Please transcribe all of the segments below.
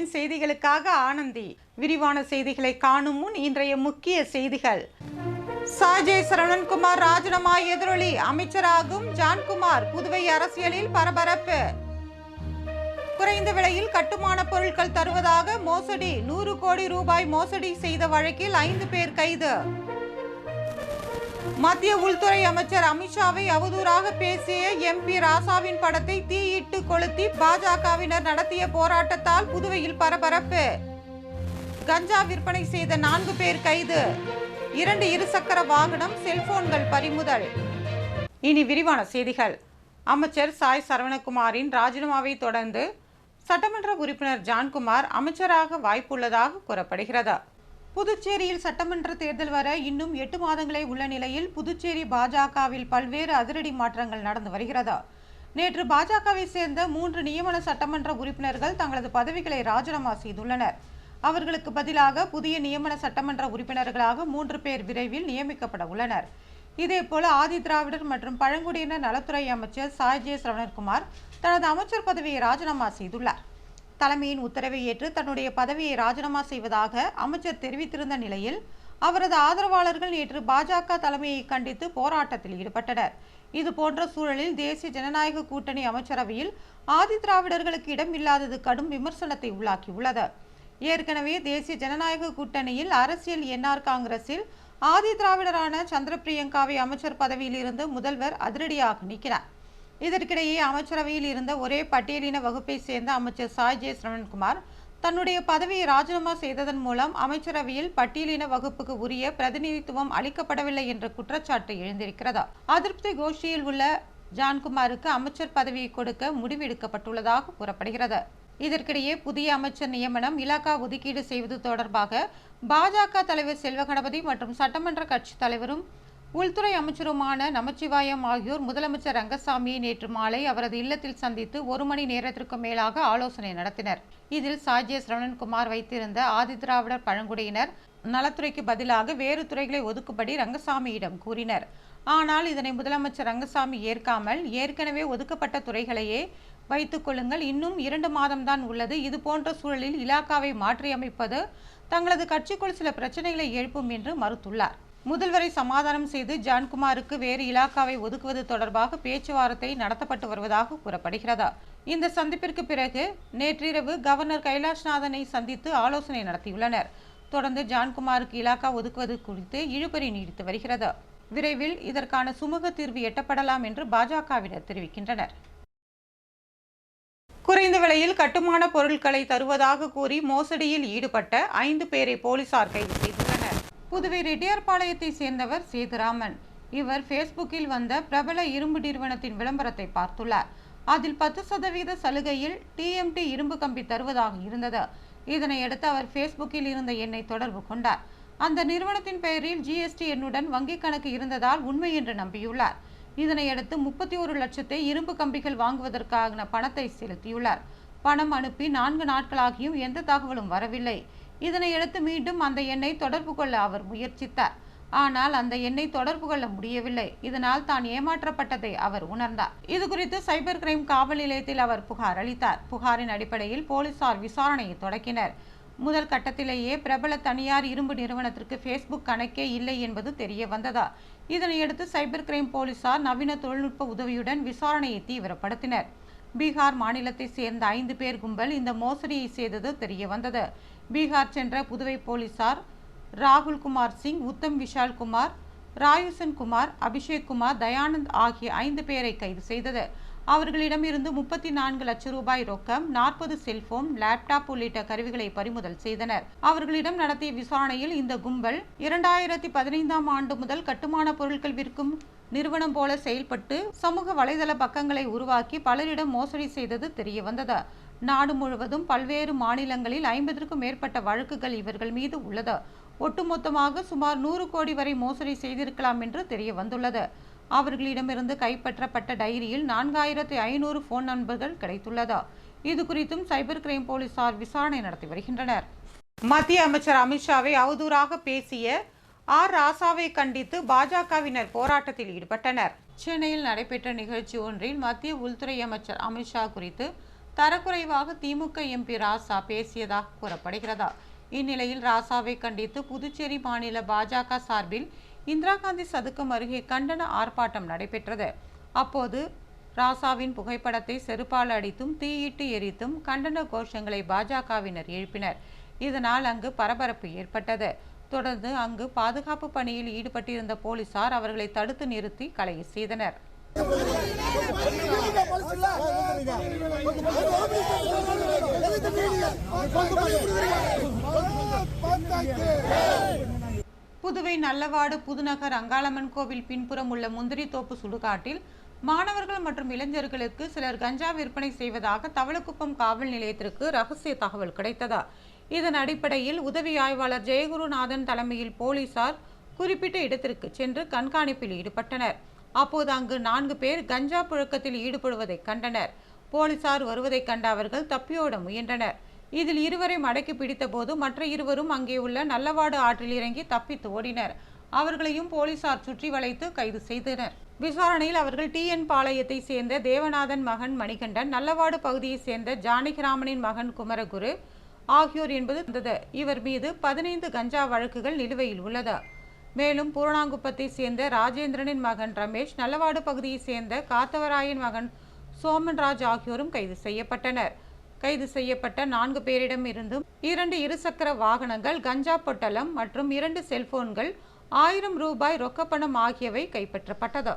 Vision செய்திகளுக்காக ஆனந்தி. விரிவான செய்திகளை காணும் முன் இன்றைய முக்கிய செய்திகள். சாஜய் சரவணன்குமார் ராஜினாமா எதிரொலி. அமைச்சராகும் ஜான்குமார் புதுவை அரசியலில் பரபரப்பு. குறைந்த விலையில் கட்டுமான பொருட்கள் தருவதாக மோசடி. நூறு கோடி ரூபாய் மோசடி செய்த வழக்கில் ஐந்து பேர் கைது. மத்திய உள்துறை அமைச்சர் அமித்ஷாவை அவதூறாக பேசிய எம்பி ராசாவின் படத்தை தீயிட்டு கொளுத்தி பாஜகவினர் நடத்திய போராட்டத்தால் புதுவையில் பரபரப்பு. கஞ்சா விற்பனை செய்த நான்கு பேர் கைது. இரண்டு இருசக்கர வாகனம் செல்போன்கள் பறிமுதல். இனி விரிவான செய்திகள். அமைச்சர் சாய் சரவணகுமாரின் ராஜினாமாவை தொடர்ந்து சட்டமன்ற உறுப்பினர் ஜான்குமார் அமைச்சராக வாய்ப்புள்ளதாக கூறப்படுகிறது. புதுச்சேரியில் சட்டமன்ற தேர்தல் வர இன்னும் எட்டு மாதங்களே உள்ள நிலையில் புதுச்சேரி பாஜகவில் பல்வேறு அதிரடி மாற்றங்கள் நடந்து வருகிறது. நேற்று பாஜகவை சேர்ந்த மூன்று நியமன சட்டமன்ற உறுப்பினர்கள் தங்களது பதவிகளை ராஜினாமா செய்துள்ளனர். அவர்களுக்கு பதிலாக புதிய நியமன சட்டமன்ற உறுப்பினர்களாக மூன்று பேர் விரைவில் நியமிக்கப்பட உள்ளனர். இதேபோல ஆதி திராவிடர் மற்றும் பழங்குடியினர் நலத்துறை அமைச்சர் சாய் ஜே. தனது அமைச்சர் பதவியை ராஜினாமா செய்துள்ளார். தலைமையின் உத்தரவை ஏற்று தன்னுடைய பதவியை ராஜினாமா செய்வதாக அமைச்சர் தெரிவித்திருந்த நிலையில் அவரது ஆதரவாளர்கள் நேற்று பாஜக தலைமையை கண்டித்து போராட்டத்தில் ஈடுபட்டனர். இது போன்ற சூழலில் தேசிய ஜனநாயக கூட்டணி அமைச்சரவையில் ஆதி திராவிடர்களுக்கு இடம் இல்லாதது கடும் விமர்சனத்தை உள்ளாக்கியுள்ளது. ஏற்கனவே தேசிய ஜனநாயக கூட்டணியில் அரசியல் என்ஆர் காங்கிரஸில் ஆதி திராவிடரான சந்திர பிரியங்காவை அமைச்சர் பதவியில் இருந்து முதல்வர் அதிரடியாக நீக்கினார். இதற்கிடையே அமைச்சரவையில் இருந்த ஒரே பட்டியலின வகுப்பை சேர்ந்த அமைச்சர் சாய் ஜே. சரவணன்குமார் தன்னுடைய பதவியை ராஜினாமா செய்ததன் மூலம் அமைச்சரவையில் பட்டியலின வகுப்புக்கு உரிய பிரதிநிதித்துவம் அளிக்கப்படவில்லை என்ற குற்றச்சாட்டு எழுந்திருக்கிறது? அதிருப்தி கோஷ்டியில் உள்ள ஜான்குமாருக்கு அமைச்சர் பதவியை கொடுக்க முடிவெடுக்கப்பட்டுள்ளதாக கூறப்படுகிறது. இதற்கிடையே புதிய அமைச்சர் நியமனம் இலாக்கா ஒதுக்கீடு செய்வது தொடர்பாக பாஜக தலைவர் செல்வ கணபதி மற்றும் சட்டமன்ற கட்சி தலைவரும் உள்துறை அமைச்சருமான நமச்சிவாயம் ஆகியோர் முதலமைச்சர் ரங்கசாமியை நேற்று மாலை அவரது இல்லத்தில் சந்தித்து ஒரு மணி நேரத்திற்கு மேலாக ஆலோசனை நடத்தினர். இதில் சாஜிய சரவணன்குமார் வைத்திருந்த ஆதிதிராவிடர் பழங்குடியினர் நலத்துறைக்கு பதிலாக வேறு துறைகளை ஒதுக்கும்படி ரங்கசாமியிடம் கூறினர். ஆனால் இதனை முதலமைச்சர் ரங்கசாமி ஏற்காமல் ஏற்கனவே ஒதுக்கப்பட்ட துறைகளையே வைத்துக் கொள்ளுங்கள். இன்னும் இரண்டு மாதம்தான் உள்ளது. இது போன்ற சூழலில் இலாக்காவை மாற்றியமைப்பது தங்களது கட்சிக்குள் சில பிரச்சனைகளை எழுப்பும் என்று மறுத்துள்ளார். முதல்வரை சமாதானம் செய்து ஜான்குமாருக்கு வேறு இலாக்காவை ஒதுக்குவது தொடர்பாக பேச்சுவார்த்தை நடத்தப்பட்டு வருவதாக கூறப்படுகிறது. இந்த சந்திப்பிற்கு பிறகு நேற்றிரவு கவர்னர் கைலாஷ்நாதனை சந்தித்து ஆலோசனை நடத்தியுள்ளனர். தொடர்ந்து ஜான்குமாருக்கு இலாக்கா ஒதுக்குவது குறித்து இழுபறி நீடித்து வருகிறது. விரைவில் இதற்கான சுமூக தீர்வு எட்டப்படலாம் என்று பாஜகவினர் தெரிவிக்கின்றனர். குறைந்த விலையில் கட்டுமான பொருட்களை தருவதாக கூறி மோசடியில் ஈடுபட்ட ஐந்து பேரை போலீசார் கைது செய்தனர் புதுவை ரெட்டியார்பாளையத்தை சேர்ந்தவர் சேதுராமன். இவர் ஃபேஸ்புக்கில் வந்த பிரபல இரும்பு நிறுவனத்தின் விளம்பரத்தை பார்த்துள்ளார். அதில் பத்து சதவீத சலுகையில் டிஎம்டி இரும்பு கம்பி தருவதாக இருந்தது. இதனையடுத்து அவர் ஃபேஸ்புக்கில் இருந்த எண்ணை தொடர்பு கொண்டார். அந்த நிறுவனத்தின் பெயரில் ஜிஎஸ்டி எண்ணுடன் வங்கிக் கணக்கு இருந்ததால் உண்மை என்று நம்பியுள்ளார். இதனையடுத்து முப்பத்தி ஒரு லட்சத்தை இரும்பு கம்பிகள் வாங்குவதற்கான பணத்தை செலுத்தியுள்ளார். பணம் அனுப்பி நான்கு நாட்களாகியும் எந்த தகவலும் வரவில்லை. இதனையடுத்து மீண்டும் அந்த எண்ணை தொடர்பு கொள்ள அவர் முயற்சித்தார். ஆனால் அந்த எண்ணை தொடர்பு கொள்ள முடியவில்லை. இதனால் தான் ஏமாற்றப்பட்டதை அவர் உணர்ந்தார். இது குறித்து சைபர் கிரைம் காவல் நிலையத்தில் அவர் புகார் அளித்தார். புகாரின் அடிப்படையில் போலீசார் விசாரணையை தொடக்கினர். முதல் கட்டத்திலேயே பிரபல தனியார் இரும்பு நிறுவனத்திற்கு ஃபேஸ்புக் கணக்கே இல்லை என்பது தெரிய வந்ததா? இதனையடுத்து சைபர் கிரைம் போலீசார் நவீன தொழில்நுட்ப உதவியுடன் விசாரணையை தீவிரப்படுத்தினர். பீகார் மாநிலத்தை சேர்ந்த ஐந்து பேர் கும்பல் இந்த மோசடியை செய்தது தெரிய வந்தது. பீகார் சென்ற புதுவை போலீசார் ராகுல் குமார் சிங் உத்தம் விஷால் குமார் ராயுசன் குமார் அபிஷேக் குமார் தயானந்த் ஆகிய ஐந்து பேரை கைது செய்தது. அவர்களிடமிருந்து முப்பத்தி நான்கு லட்சம் ரூபாய் ரொக்கம் நாற்பது செல்போன் லேப்டாப் உள்ளிட்ட கருவிகளை பறிமுதல் செய்தனர். அவர்களிடம் நடத்திய விசாரணையில் இந்த கும்பல் இரண்டாயிரத்தி பதினைந்தாம் ஆண்டு முதல் கட்டுமான பொருட்கள் விற்கும் நிறுவனம் போல செயல்பட்டு சமூக வலைதள பக்கங்களை உருவாக்கி பலரிடம் மோசடி செய்தது தெரிய வந்தது நாடு முழுவதும் பல்வேறு மாநிலங்களில் ஐம்பதற்கும் மேற்பட்ட வழக்குகள் இவர்கள் மீது உள்ளது. ஒட்டுமொத்தமாக சுமார் நூறு கோடி வரை மோசடி செய்திருக்கலாம் என்று தெரிய வந்துள்ளது அவர்களிடமிருந்து கைப்பற்றப்பட்ட டைரியில் நான்காயிரத்தி ஐநூறு போன் நண்பர்கள் கிடைத்துள்ளது. இது குறித்தும் சைபர் கிரைம் போலீசார் விசாரணை நடத்தி வருகின்றனர். மத்திய அமைச்சர் அமித்ஷாவை அவதூறாக பேசிய ஆர். ராசாவை கண்டித்து பாஜகவினர் போராட்டத்தில் ஈடுபட்டனர். சென்னையில் நடைபெற்ற நிகழ்ச்சி ஒன்றில் மத்திய உள்துறை அமைச்சர் அமித்ஷா குறித்து தரக்குறைவாக திமுக எம்பி ராசா பேசியதாக கூறப்படுகிறதா? இந்நிலையில் ராசாவை கண்டித்து புதுச்சேரி மாநில பாஜக சார்பில் இந்திரா காந்தி சதுக்கம் அருகே கண்டன ஆர்ப்பாட்டம் நடைபெற்றது. அப்போது ராசாவின் புகைப்படத்தை செருப்பால் அடித்தும் தீயிட்டு எரித்தும் கண்டன கோஷங்களை பாஜகவினர் எழுப்பினர். இதனால் அங்கு பரபரப்பு ஏற்பட்டது. தொடர்ந்து அங்கு பாதுகாப்பு பணியில் ஈடுபட்டிருந்த போலீசார் அவர்களை தடுத்து நிறுத்தி கலையை செய்தனர். புதுவை நல்லவாடு புதுநகர் அங்காளம்மன் கோவில் பின்புறம் உள்ள முந்திரித்தோப்பு சுடுகாட்டில் மாணவர்கள் மற்றும் இளைஞர்களுக்கு சிலர் கஞ்சா விற்பனை செய்வதாக தவளக்குப்பம் காவல் நிலையத்திற்கு ரகசிய தகவல் கிடைத்ததா? இதன் அடிப்படையில் உதவி ஆய்வாளர் ஜெயகுருநாதன் தலைமையில் போலீசார் குறிப்பிட்ட இடத்திற்கு சென்று கண்காணிப்பில் ஈடுபட்டனர். அப்போது அங்கு நான்கு பேர் கஞ்சா புழக்கத்தில் ஈடுபடுவதை கண்டனர். போலீசார் வருவதைக் கண்ட அவர்கள் தப்பியோட முயன்றனர். இதில் இருவரை மடக்கி பிடித்தபோது மற்ற இருவரும் அங்கே உள்ள நல்லவாடு ஆற்றில் இறங்கி தப்பித்து ஓடினர். அவர்களையும் போலீசார் சுற்றி வளைத்து கைது செய்தனர். விசாரணையில் அவர்கள் டி. என். பாளையத்தை சேர்ந்த தேவநாதன் மகன் மணிகண்டன் நல்லவாடு பகுதியைச் சேர்ந்த ஜானகிராமனின் மகன் குமரகுரு ஆகியோர் என்பது இருந்தது இவர் மீது பதினைந்து கஞ்சா வழக்குகள் நிலுவையில் உள்ளது. மேலும் பூரணாங்குப்பத்தை சேர்ந்த ராஜேந்திரனின் மகன் ரமேஷ் நல்லவாடு பகுதியைச் சேர்ந்த காத்தவராயன் மகன் சோமன்ராஜ் ஆகியோரும் கைது செய்யப்பட்டனர். கைது செய்யப்பட்ட நான்கு பேரிடம் இருந்தும் இரண்டு இருசக்கர வாகனங்கள் கஞ்சா பொட்டலம் மற்றும் இரண்டு செல்போன்கள் ஆயிரம் ரூபாய் ரொக்கப்பணம் ஆகியவை கைப்பற்றப்பட்டது.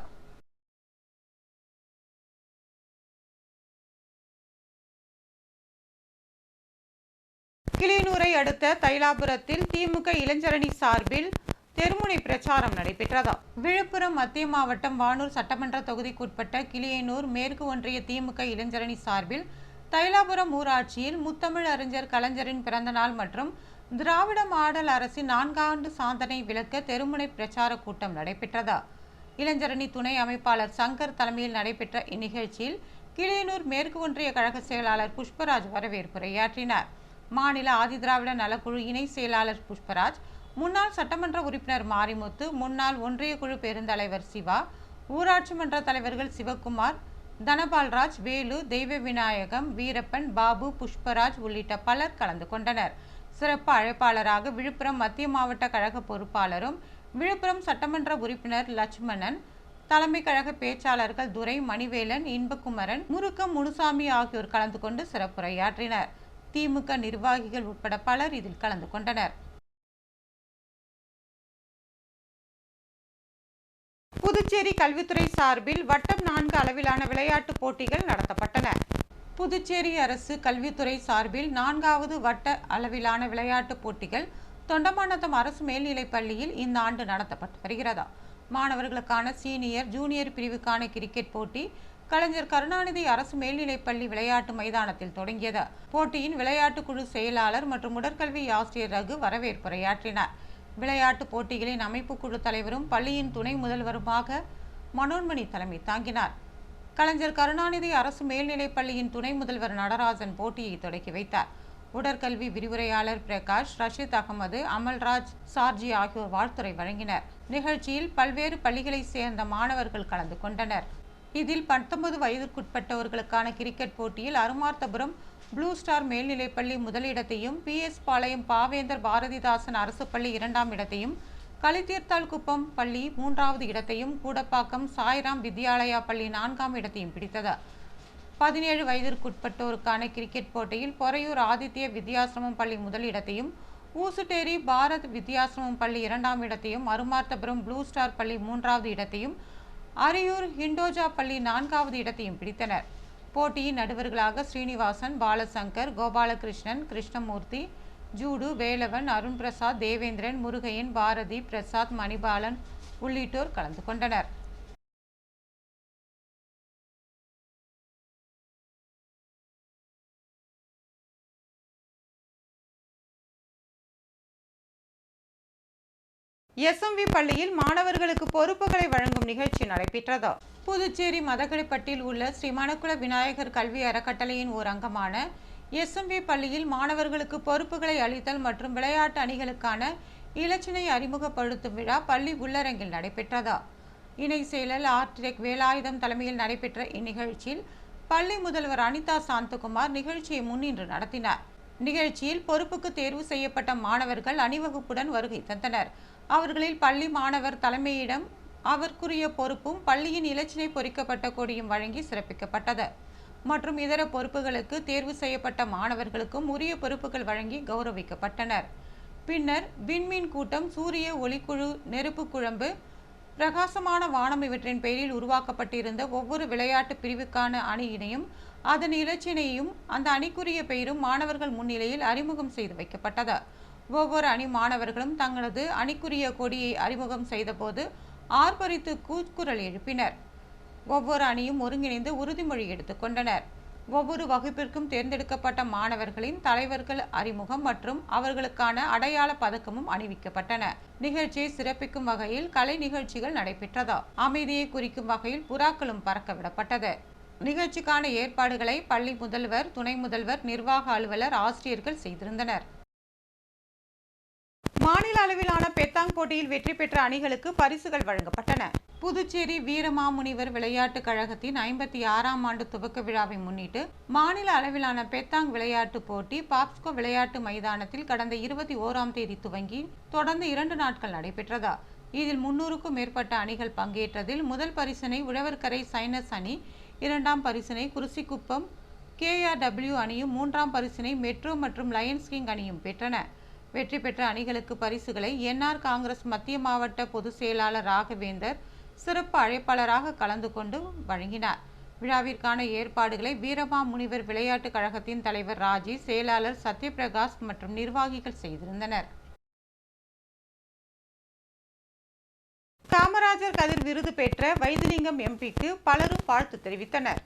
கிளியனூரை அடுத்த தைலாபுரத்தில் திமுக இளைஞரணி சார்பில் தெருமுனை பிரச்சாரம் நடைபெற்றதா? விழுப்புரம் மத்திய மாவட்டம் வானூர் சட்டமன்ற தொகுதிக்குட்பட்ட கிளியனூர் மேற்கு ஒன்றிய திமுக இளைஞரணி சார்பில் தைலாபுரம் ஊராட்சியில் முத்தமிழ் அறிஞர் கலைஞரின் பிறந்தநாள் மற்றும் திராவிட மாடல் அரசின் நான்காண்டு சாதனை விளக்க தெருமுனை பிரச்சார கூட்டம் நடைபெற்றதா? இளைஞரணி துணை அமைப்பாளர் சங்கர் தலைமையில் நடைபெற்ற இந்நிகழ்ச்சியில் கிளியனூர் மேற்கு ஒன்றிய கழக செயலாளர் புஷ்பராஜ் வரவேற்புரையாற்றினார். மாநில ஆதிதிராவிட நலக்குழு இணை செயலாளர் புஷ்பராஜ் முன்னாள் சட்டமன்ற உறுப்பினர் மாரிமுத்து முன்னாள் ஒன்றிய குழு பெருந்தலைவர் சிவா ஊராட்சி மன்ற தலைவர்கள் சிவக்குமார் தனபால்ராஜ் வேலு தெய்வ விநாயகம் வீரப்பன் பாபு புஷ்பராஜ் உள்ளிட்ட பலர் கலந்து கொண்டனர். சிறப்பு அழைப்பாளராக விழுப்புரம் மத்திய மாவட்ட கழக பொறுப்பாளரும் விழுப்புரம் சட்டமன்ற உறுப்பினர் லட்சுமணன் தலைமை கழக பேச்சாளர்கள் துரை மணிவேலன் இன்பகுமரன் முருக்கம் முனுசாமி ஆகியோர் கலந்து கொண்டு சிறப்புரையாற்றினர். திமுக நிர்வாகிகள் உட்பட பலர் இதில் கலந்து கொண்டனர். புதுச்சேரி கல்வித்துறை சார்பில் வட்டம் நான்கு அளவிலான விளையாட்டுப் போட்டிகள் நடத்தப்பட்டன. புதுச்சேரி அரசு கல்வித்துறை சார்பில் நான்காவது வட்ட அளவிலான விளையாட்டுப் போட்டிகள் தொண்டமாநத்தம் அரசு மேல்நிலைப் பள்ளியில் இந்த ஆண்டு நடத்தப்பட்டு வருகிறதா? மாணவர்களுக்கான சீனியர் ஜூனியர் பிரிவுக்கான கிரிக்கெட் போட்டி கலைஞர் கருணாநிதி அரசு மேல்நிலைப்பள்ளி விளையாட்டு மைதானத்தில் தொடங்கியது. போட்டியின் விளையாட்டு குழு செயலாளர் மற்றும் உடற்கல்வி ஆசிரியர் ரகு வரவேற்புரையாற்றினார். விளையாட்டு போட்டிகளின் அமைப்பு குழு தலைவரும் பள்ளியின் துணை முதல்வருமாக மனோன்மணி தலைமை தாங்கினார். கலைஞர் கருணாநிதி அரசு மேல்நிலைப் பள்ளியின் துணை முதல்வர் நடராஜன் போட்டியை தொடக்கி வைத்தார். உடற்கல்வி விரிவுரையாளர் பிரகாஷ் ரஷீத் அகமது அமல்ராஜ் சார்ஜி ஆகியோர் வாழ்த்துரை வழங்கினர். நிகழ்ச்சியில் பல்வேறு பள்ளிகளைச் சேர்ந்த மாணவர்கள் கலந்து கொண்டனர். இதில் பத்தொன்பது வயதிற்குட்பட்டவர்களுக்கான கிரிக்கெட் போட்டியில் அருமார்த்தபுரம் ப்ளூ ஸ்டார் மேல்நிலைப்பள்ளி முதலிடத்தையும் பி. எஸ். பாளையம் பாவேந்தர் பாரதிதாசன் அரசு பள்ளி இரண்டாம் இடத்தையும் களித்தீர்த்தால் குப்பம் பள்ளி மூன்றாவது இடத்தையும் கூடப்பாக்கம் சாய்ராம் வித்யாலயா பள்ளி நான்காம் இடத்தையும் பிடித்தது. பதினேழு வயதிற்குட்பட்டோருக்கான கிரிக்கெட் போட்டியில் பொறையூர் ஆதித்ய வித்யாசிரமம் பள்ளி முதலிடத்தையும் ஊசுட்டேரி பாரத் வித்யாசிரமம் பள்ளி இரண்டாம் இடத்தையும் அருமார்த்தபுரம் ப்ளூ ஸ்டார் பள்ளி மூன்றாவது இடத்தையும் அரியூர் ஹிண்டோஜா பள்ளி நான்காவது இடத்தையும் பிடித்தனர். போட்டியின் நடுவர்களாக ஸ்ரீனிவாசன் பாலசங்கர் கோபாலகிருஷ்ணன் கிருஷ்ணமூர்த்தி ஜூடு வேலவன் அருண் பிரசாத் தேவேந்திரன் முருகையன் பாரதி பிரசாத் மணிபாலன் உள்ளிட்டோர் கலந்து கொண்டனர். எஸ்எம்வி பள்ளியில் மாணவர்களுக்கு பொறுப்புகளை வழங்கும் நிகழ்ச்சி நடைபெற்றது. புதுச்சேரி மதகடிப்பட்டில் உள்ள ஸ்ரீ மணக்குள விநாயகர் கல்வி அறக்கட்டளையின் ஓர் அங்கமான எஸ்எம்வி பள்ளியில் மாணவர்களுக்கு பொறுப்புகளை அளித்தல் மற்றும் விளையாட்டு அணிகளுக்கான இலச்சினை அறிமுகப்படுத்தும் விழா பள்ளி உள்ளரங்கில் நடைபெற்றது. இணை செயலர் ஆர்டிரெக் வேலாயுதம் தலைமையில் நடைபெற்ற இந்நிகழ்ச்சியில் பள்ளி முதல்வர் அனிதா சாந்தகுமார் நிகழ்ச்சியை முன்னின்று நடத்தினார். நிகழ்ச்சியில் பொறுப்புக்கு தேர்வு செய்யப்பட்ட மாணவர்கள் அணிவகுப்புடன் வருகை தந்தனர். அவர்களில் பள்ளி மாணவர் தலைமையிடம் அவருக்குரிய பொறுப்பும் பள்ளியின் இலச்சினை பொறிக்கப்பட்ட கொடியும் வழங்கி சிறப்பிக்கப்பட்டது. மற்றும் இதர பொறுப்புகளுக்கு தேர்வு செய்யப்பட்ட மாணவர்களுக்கும் உரிய பொறுப்புகள் வழங்கி கௌரவிக்கப்பட்டனர். பின்னர் விண்மீன் கூட்டம் சூரிய ஒளிக்குழு நெருப்பு குழம்பு பிரகாசமான வானம் இவற்றின் பெயரில் உருவாக்கப்பட்டிருந்த ஒவ்வொரு விளையாட்டு பிரிவுக்கான அணியினையும் அதன் இலச்சினையும் அந்த அணிக்குரிய பெயரும் மாணவர்கள் முன்னிலையில் அறிமுகம் செய்து வைக்கப்பட்டது. ஒவ்வொரு அணி மாணவர்களும் தங்களது அணிக்குரிய கொடியை அறிமுகம் செய்தபோது ஆர்ப்பரித்து கூக்குரல் எழுப்பினர். ஒவ்வொரு அணியும் ஒருங்கிணைந்து உறுதிமொழி எடுத்துக்கொண்டனர் ஒவ்வொரு வகுப்பிற்கும் தேர்ந்தெடுக்கப்பட்ட மாணவர்களின் தலைவர்கள் அறிமுகம் மற்றும் அவர்களுக்கான அடையாள பதக்கமும் அணிவிக்கப்பட்டன. நிகழ்ச்சியை சிறப்பிக்கும் வகையில் கலை நிகழ்ச்சிகள் நடைபெற்றதா அமைதியை குறிக்கும் வகையில் புறாக்களும் பறக்க விடப்பட்டது நிகழ்ச்சிக்கான ஏற்பாடுகளை பள்ளி முதல்வர் துணை முதல்வர் நிர்வாக அலுவலர் ஆசிரியர்கள் செய்திருந்தனர். மாநில அளவிலான பெத்தாங் போட்டியில் வெற்றி பெற்ற அணிகளுக்கு பரிசுகள் வழங்கப்பட்டன. புதுச்சேரி வீரமாமுனிவர் விளையாட்டுக் கழகத்தின் ஐம்பத்தி ஆறாம் ஆண்டு துவக்க விழாவை முன்னிட்டு மாநில அளவிலான பெத்தாங் விளையாட்டு போட்டி பாப்ஸ்கோ விளையாட்டு மைதானத்தில் கடந்த இருபத்தி ஓராம் தேதி துவங்கி தொடர்ந்து இரண்டு நாட்கள் நடைபெற்றதா. இதில் முன்னூறுக்கும் மேற்பட்ட அணிகள் பங்கேற்றதில் முதல் பரிசினை உழவர்கரை சைனஸ் அணி இரண்டாம் பரிசினை குருசிக்குப்பம் கேஆர்டபிள்யூ அணியும் மூன்றாம் பரிசினை மெட்ரோ மற்றும் லயன்ஸ் கிங் அணியும் பெற்றன. வெற்றி பெற்ற அணிகளுக்கு பரிசுகளை என்ஆர் காங்கிரஸ் மத்திய மாவட்ட பொதுச் செயலாளர் ராகவேந்தர் சிறப்பு அழைப்பாளராக கலந்து கொண்டு வழங்கினார். விழாவிற்கான ஏற்பாடுகளை வீரமா முனிவர் விளையாட்டுக் கழகத்தின் தலைவர் ராஜி செயலாளர் சத்யபிரகாஷ் மற்றும் நிர்வாகிகள் செய்திருந்தனர். காமராஜர் கதிர் விருது பெற்ற வைத்திலிங்கம் எம்பிக்கு பலரும் வாழ்த்து தெரிவித்தனர்.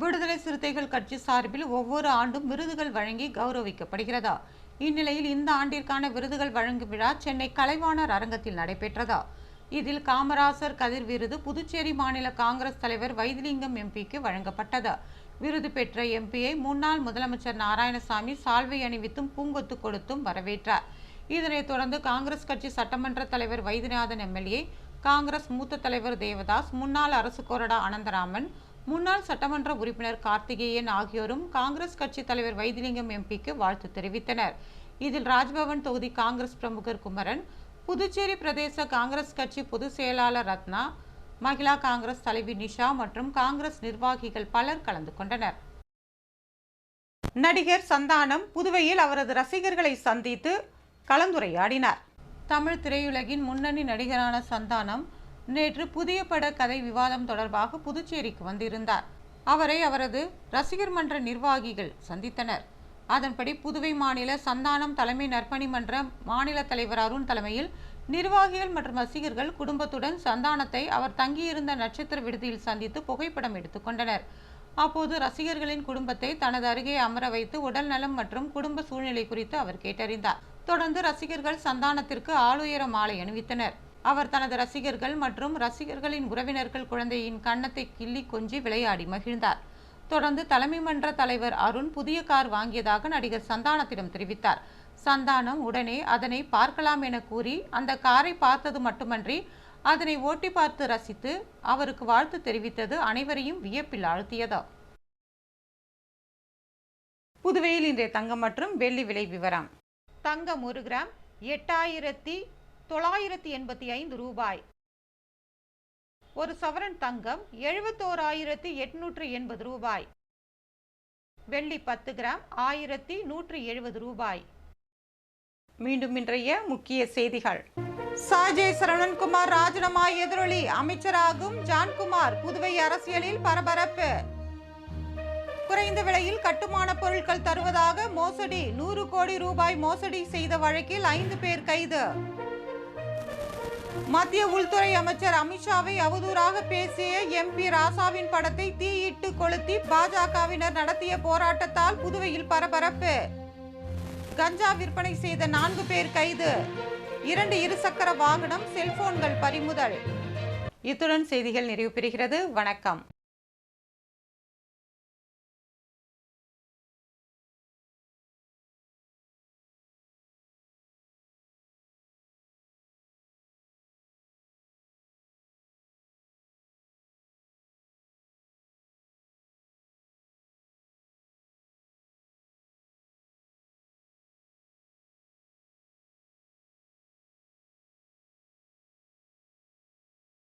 விடுதலை சிறுத்தைகள் கட்சி சார்பில் ஒவ்வொரு ஆண்டும் விருதுகள் வழங்கி கௌரவிக்கப்படுகிறதா? இந்நிலையில் இந்த ஆண்டிற்கான விருதுகள் வழங்கும் விழா சென்னை கலைவாணர் அரங்கத்தில் நடைபெற்றதா. இதில் காமராசர் கதிர் விருது புதுச்சேரி மாநில காங்கிரஸ் தலைவர் வைத்திலிங்கம் எம்பிக்கு வழங்கப்பட்டது. விருது பெற்ற எம்பியை முன்னாள் முதலமைச்சர் நாராயணசாமி சால்வை அணிவித்தும் பூங்கொத்து கொடுத்தும் வரவேற்றார். இதனைத் தொடர்ந்து காங்கிரஸ் கட்சி சட்டமன்ற தலைவர் வைத்தியநாதன் எம்எல்ஏ காங்கிரஸ் மூத்த தலைவர் தேவதாஸ் முன்னாள் அரசு கொறடா அனந்தராமன் முன்னாள் சட்டமன்ற உறுப்பினர் கார்த்திகேயன் ஆகியோரும் காங்கிரஸ் கட்சி தலைவர் வைத்திலிங்கம் எம்பிக்கு வாழ்த்து தெரிவித்தனர். இதில் ராஜ்பவன் தொகுதி காங்கிரஸ் பிரமுகர் குமரன் புதுச்சேரி பிரதேச காங்கிரஸ் கட்சி பொதுச் செயலாளர் ரத்னா மகிழா காங்கிரஸ் தலைவி நிஷா மற்றும் காங்கிரஸ் நிர்வாகிகள் பலர் கலந்து கொண்டனர். நடிகர் சந்தானம் புதுவையில் அவரது ரசிகர்களை சந்தித்து கலந்துரையாடினார். தமிழ் திரையுலகின் முன்னணி நடிகரான சந்தானம் நேற்று புதிய பட கதை விவாதம் தொடர்பாக புதுச்சேரிக்கு வந்திருந்தார். அவரை அவரது ரசிகர் மன்ற நிர்வாகிகள் சந்தித்தனர். அதன்படி புதுவை மாநில சந்தானம் தலைமை நற்பணி மன்ற மாநில தலைவர் அருண் தலைமையில் நிர்வாகிகள் மற்றும் ரசிகர்கள் குடும்பத்துடன் சந்தானத்தை அவர் தங்கியிருந்த நட்சத்திர விடுதியில் சந்தித்து புகைப்படம் எடுத்துக்கொண்டனர் அப்போது ரசிகர்களின் குடும்பத்தை தனது அருகே அமர வைத்து உடல் நலம் மற்றும் குடும்ப சூழ்நிலை குறித்து அவர் கேட்டறிந்தார். தொடர்ந்து ரசிகர்கள் சந்தானத்திற்கு ஆளுயர மாலை அணிவித்தனர். அவர் தனது ரசிகர்கள் மற்றும் ரசிகர்களின் உறவினர்கள் குழந்தையின் கன்னத்தை கிள்ளி கொஞ்சி விளையாடி மகிழ்ந்தார். தொடர்ந்து தலைமை மன்ற தலைவர் அருண் புதிய கார் வாங்கியதாக நடிகர் சந்தானத்திடம் தெரிவித்தார். சந்தானம் உடனே அதனை பார்க்கலாம் என கூறி அந்த காரை பார்த்தது மட்டுமன்றி அதனை ஓட்டி பார்த்து ரசித்து அவருக்கு வாழ்த்து தெரிவித்தது அனைவரையும் வியப்பில் ஆழ்த்தியது. புதுவையில் இன்றைய தங்கம் மற்றும் வெள்ளி விலை விவரம். தங்கம் ஒரு கிராம் எட்டாயிரத்தி தொள்ளாயிரத்தி எண்பத்தி ஐந்து ரூபாய். ஒரு சவரன் தங்கம் எழுபத்தோராயிரத்தி எட்நூற்று எண்பது ரூபாய். வெள்ளி பத்து கிராம் ஆயிரத்தி நூற்றி எழுபது ரூபாய். மீண்டும் இன்றைய முக்கிய செய்திகள். சாஜே சரவணன்குமார் ராஜினாமா எதிரொலி. அமைச்சராகும் ஜான்குமார் புதுவை அரசியலில் பரபரப்பு. குறைந்த விலையில் கட்டுமான பொருட்கள் தருவதாக மோசடி. நூறு கோடி ரூபாய் மோசடி செய்த வழக்கில் ஐந்து பேர் கைது. மத்திய உள்துறை அமைச்சர் அமித்ஷாவை அவதூறாக பேசிய எம்பி ராசாவின் படத்தை தீயிட்டு கொளுத்தி பாஜகவினர் நடத்திய போராட்டத்தால் புதுவையில் பரபரப்பு. கஞ்சா விற்பனை செய்த நான்கு பேர் கைது. இரண்டு இருசக்கர வாகனம் செல்போன்கள் பறிமுதல். இத்துடன் செய்திகள் நிறைவு பெறுகிறது. வணக்கம்.